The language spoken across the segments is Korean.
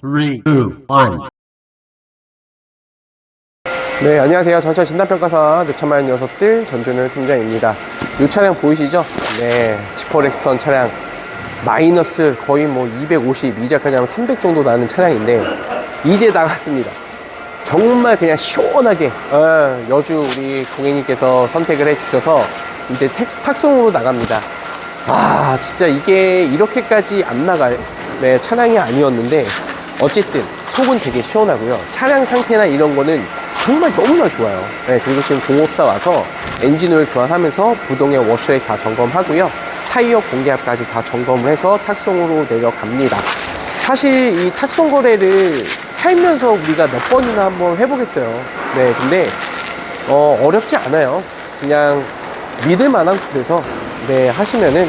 three, two, one. 네, 안녕하세요. 전차 진단평가사 늦천만 녀석들 전준우 팀장입니다. 이 차량 보이시죠? 네, 지퍼 렉스턴 차량 마이너스 거의 뭐 250, 이자까지 하면 300 정도 나는 차량인데 이제 나갔습니다. 정말 그냥 시원하게 어, 여주 우리 고객님께서 선택을 해주셔서 이제 택, 탁송으로 나갑니다. 아 진짜 이게 이렇게까지 안 나갈 네, 차량이 아니었는데 어쨌든 속은 되게 시원하고요. 차량 상태나 이런 거는 정말 너무나 좋아요. 네, 그리고 지금 공업사 와서 엔진오일 교환하면서 부동의 워셔액 다 점검하고요. 타이어 공기압까지 다 점검을 해서 탁송으로 내려갑니다. 사실 이 탁송 거래를 살면서 우리가 몇 번이나 한번 해보겠어요. 네, 근데 어, 어렵지 않아요. 그냥 믿을 만한 곳에서 네, 하시면은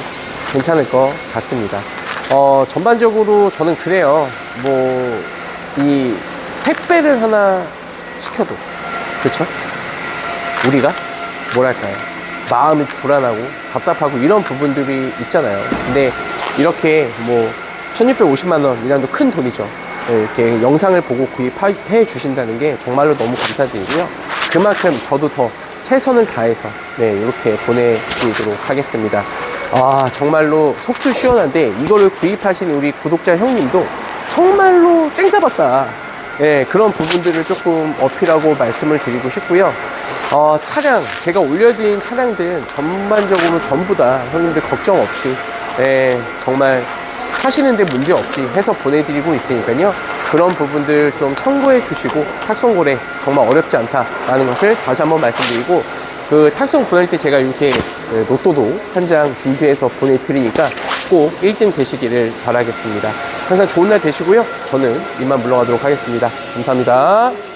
괜찮을 것 같습니다. 어, 전반적으로 저는 그래요. 뭐, 이 택배를 하나 시켜도, 그쵸? 우리가 뭐랄까요. 마음이 불안하고 답답하고 이런 부분들이 있잖아요. 근데 이렇게 뭐 1650만 원이라도 큰 돈이죠. 네, 이렇게 영상을 보고 구입해 주신다는 게 정말로 너무 감사드리고요. 그만큼 저도 더 최선을 다해서 네, 이렇게 보내드리도록 하겠습니다. 아, 정말로 속도 시원한데 이거를 구입하신 우리 구독자 형님도 정말로 땡 잡았다. 예, 그런 부분들을 조금 어필하고 말씀을 드리고 싶고요. 어, 차량, 제가 올려드린 차량들은 전반적으로 전부 다 형님들 걱정 없이, 예, 정말 하시는데 문제 없이 해서 보내드리고 있으니까요. 그런 부분들 좀 참고해 주시고, 탁송거래 정말 어렵지 않다라는 것을 다시 한번 말씀드리고, 그 탁송 보낼 때 제가 이렇게 예, 로또도 한 장 준비해서 보내드리니까 꼭 1등 되시기를 바라겠습니다. 항상 좋은 날 되시고요. 저는 이만 물러가도록 하겠습니다. 감사합니다.